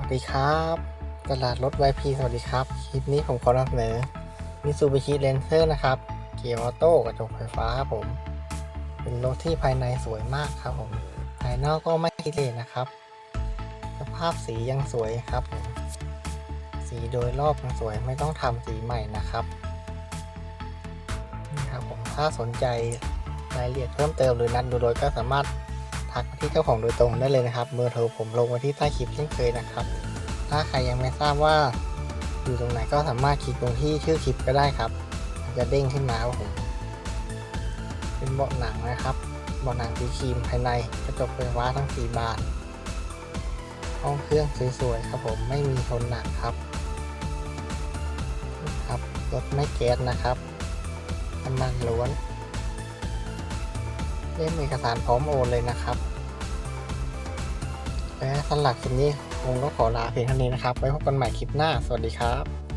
วัสดีครับ ตลาดรถไวพีสวัสดีครับ คลิปนี้ผมขอนำเสนอมิซูบิชิเลนเซอร์นะครับ เกียร์ออโต้กระจกไฟฟ้าครับผม เป็นรถที่ภายในสวยมากครับผม ภายนอกก็ไม่ขี้เหร่นะครับ สภาพสียังสวยครับผม สีโดยรอบยังสวยไม่ต้องทำสีใหม่นะครับนี่ครับผม ถ้าสนใจรายละเอียดเพิ่มเติมหรือนัดดูรถก็สามารถ ทักมาที่เจ้าของโดยตรงได้เลยนะครับเบอร์โทรผมลงไว้ที่ใต้คลิปเช่นเคยนะครับ ถ้าใครยังไม่ทราบว่าอยู่ตรงไหนก็สามารถคลิกตรงที่ชื่อคลิปก็ได้ครับ จะเด้งขึ้นมาว่าผมเป็นเบาะหนังนะครับเบาะหนังสีครีมภายในกระจกไฟฟ้าทั้งสี่บาน ห้องเครื่องสวยๆครับผมไม่มีทนหนักครับครับรถไม่แก๊สนะครับน้ำมันล้วน เล่มเอกสารพร้อมโอนเลยนะครับและสำหรับคลิปนี้คงก็ขอลาเพียงเท่านี้นะครับ ไว้พบกันใหม่คลิปหน้า สวัสดีครับ